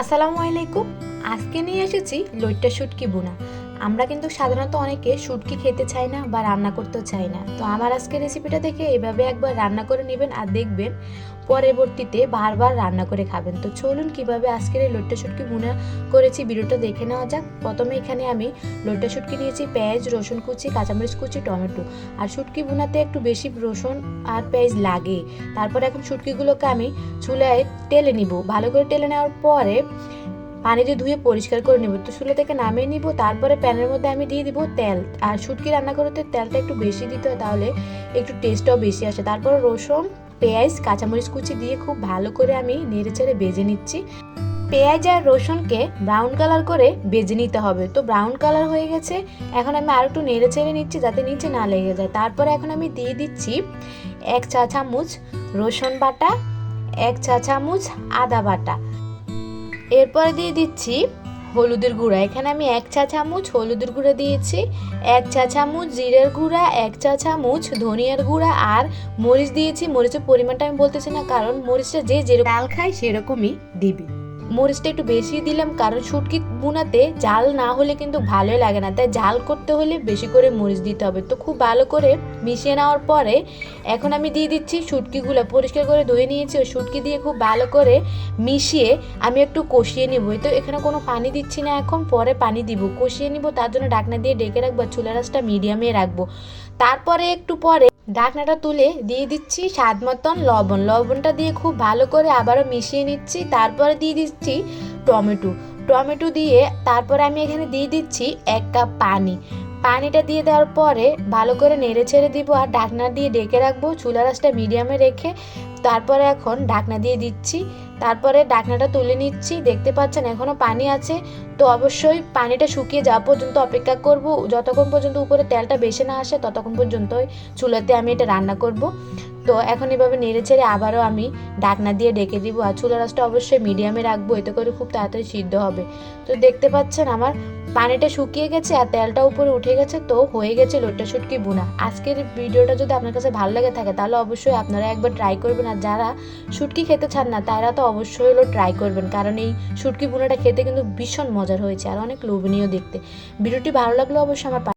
আসসালামু আলাইকুম। আজকে নিয়ে এসেছি লইট্টা শুটকি বোনা। আমরা কিন্তু সাধারণত অনেকে শুটকি খেতে চাই না বা রান্না করতেও চাই না। তো আমার আজকের রেসিপিটা দেখে এভাবে একবার রান্না করে নেবেন আর দেখবেন পরবর্তীতে বারবার রান্না করে খাবেন। তো চলুন কীভাবে আজকের এই লইট্টা শুটকি বোনা করেছি ভিডিওটা দেখে নেওয়া যাক। প্রথমে এখানে আমি লইট্টা শুটকি নিয়েছি পেঁয়াজ, রসুন কুচি, কাঁচামরিচ কুচি, টমেটো। আর শুটকি বোনাতে একটু বেশি রসুন আর পেঁয়াজ লাগে। তারপর এখন শুটকিগুলোকে আমি চুলায় টেলে নিব। ভালো করে টেলে নেওয়ার পরে পানি দিয়ে ধুয়ে পরিষ্কার করে নেব। তো চুলা থেকে নামিয়ে নিব, তারপরে প্যানের মধ্যে আমি দিয়ে দিব তেল। আর শুটকি রান্না করতে তেলটা একটু বেশি দিতে হয়, তাহলে একটু টেস্টটাও বেশি আসে। তারপর রসুন, পেঁয়াজ, কাঁচামরিচ কুচি দিয়ে খুব ভালো করে আমি নেড়ে চেড়ে বেজে নিচ্ছি। পেঁয়াজ আর রসুনকে ব্রাউন কালার করে বেজে নিতে হবে। তো ব্রাউন কালার হয়ে গেছে, এখন আমি আর একটু নেড়ে চেড়ে নিচ্ছি যাতে নিচে না লেগে যায়। তারপরে এখন আমি দিয়ে দিচ্ছি এক চা চামচ রসুন বাটা, এক চা চামচ আদা বাটা। এরপরে দিয়ে দিচ্ছি হলুদের গুঁড়া। এখানে আমি এক চা চামচ হলুদের গুঁড়া দিয়েছি, এক চা চামচ জিরের গুঁড়া, এক চা চামচ ধনিয়ার গুঁড়া আর মরিচ দিয়েছি। মরিচের পরিমাণটা আমি বলতেছি না, কারণ মরিচটা যে যেরকম ডাল খায় সেরকমই দিবি। মরিচটা একটু বেশি দিলাম, কারণ শুটকি বুনাতে জাল না হলে কিন্তু ভালোই লাগে না। তাই জাল করতে হলে বেশি করে মরিচ দিতে হবে। তো খুব ভালো করে মিশিয়ে নেওয়ার পরে এখন আমি দিয়ে দিচ্ছি শুটকিগুলো পরিষ্কার করে ধুয়ে নিয়েছি। ওই শুটকি দিয়ে খুব ভালো করে মিশিয়ে আমি একটু কষিয়ে নিব। তো এখানে কোনো পানি দিচ্ছি না এখন, পরে পানি দিব। কষিয়ে নিব, তার জন্য ডাকনা দিয়ে ডেকে রাখব চুলা রাসটা মিডিয়ামে রাখব। তারপরে একটু পরে ঢাকনাটা তুলে দিয়ে দিচ্ছি স্বাদ মতন লবণ। লবণটা দিয়ে খুব ভালো করে আবারও মিশিয়ে নিচ্ছি, তারপরে দিয়ে দিচ্ছি টমেটো। টমেটো দিয়ে তারপরে আমি এখানে দিয়ে দিচ্ছি এক কাপ পানি। পানিটা দিয়ে দেওয়ার পরে ভালো করে নেড়ে ছেড়ে দিব আর ঢাকনা দিয়ে ডেকে রাখব। চুলা রাসটা মিডিয়ামে রেখে তারপরে এখন ঢাকনা দিয়ে দিচ্ছি। তারপরে ঢাকনাটা তুলে নিচ্ছি। দেখতে পাচ্ছেন এখনও পানি আছে। তো অবশ্যই পানিটা শুকিয়ে যাওয়া পর্যন্ত অপেক্ষা করব। যতক্ষণ পর্যন্ত উপরে তেলটা বেশি না আসে, ততক্ষণ পর্যন্তই চুলাতে আমি এটা রান্না করব। তো এখন এভাবে নেড়ে ছেড়ে আবারও আমি ঢাকনা দিয়ে ডেকে দিব। আর চুলা রাসটা অবশ্যই মিডিয়ামে রাখব। এতে করে খুব তাড়াতাড়ি সিদ্ধ হবে। তো দেখতে পাচ্ছেন আমার পানিটা শুকিয়ে গেছে আর তেলটা উপরে উঠে গেছে, তো হয়ে গেছে লোটা শুটকি বোনা আজকের ভিডিওটা যদি আপনার কাছে ভালো লেগে থাকে, তাহলে অবশ্যই আপনারা একবার ট্রাই করবেন। আর যারা শুটকি খেতে চান না, তারা তো অবশ্যই হলো ট্রাই করবেন। কারণ এই শুটকি বোনাটা খেতে কিন্তু ভীষণ মজার হয়েছে আর অনেক লোভনীয় দেখতে। ভিডিওটি ভালো লাগলে অবশ্যই আমার